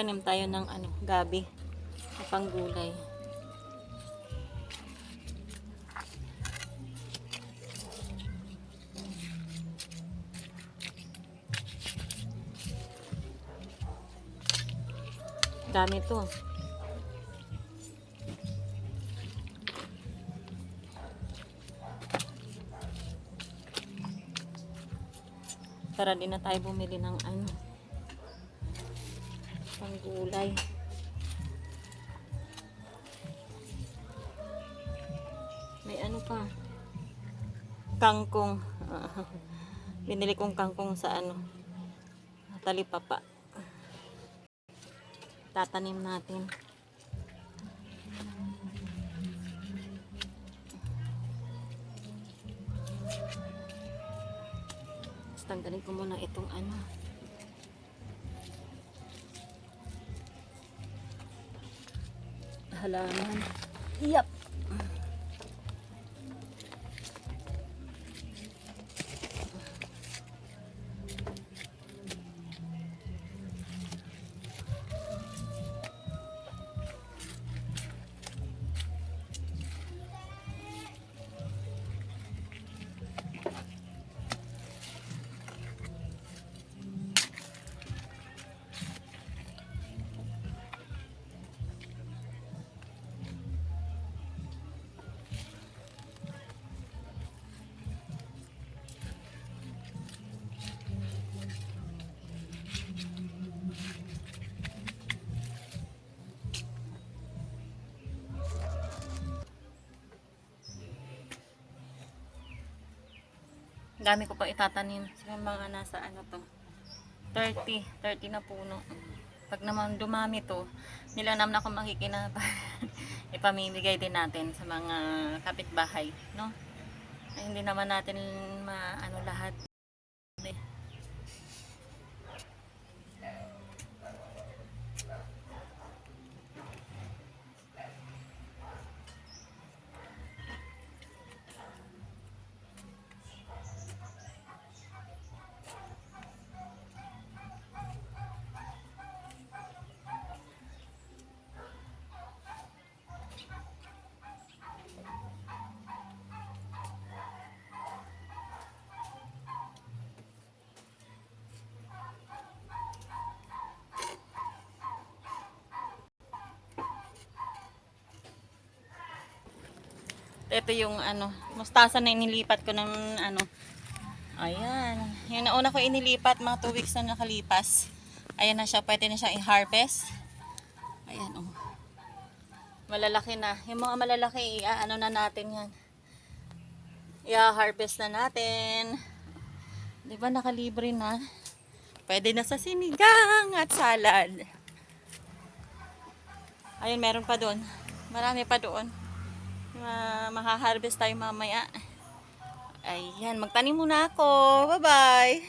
Tanim tayo ng ano, gabi. Na panggulay. Dami to. Para din na tayo bumili ng ano panggulay. May ano pa? Kangkong. Binili kong kangkong sa ano talipapa. Tatanim natin. Tapos tanggalin ko muna itong ano. Halaman. Yep. Dami ko pa itatanim. Sa mga nasa ano to. 30. 30 na puno. Pag naman dumami to, nilanam na ako makikinaba. Ipamimigay din natin sa mga kapitbahay. No? Ay, hindi naman natin maano lahat. Ito yung ano, mustasa na inilipat ko ng ano. Ayan. Yung nauna ko inilipat, mga 2 weeks na nakalipas. Ayan na siya, pwede na siya i-harvest. Ayan oh. Malalaki na. Yung mga malalaki, ano na natin yan. I-harvest na natin. Di ba nakalibre na? Pwede na sa sinigang at salad. Ayun, meron pa doon. Marami pa doon. Ma mahaharvest tayo mamaya. Ayan, magtanim muna ako. Bye-bye.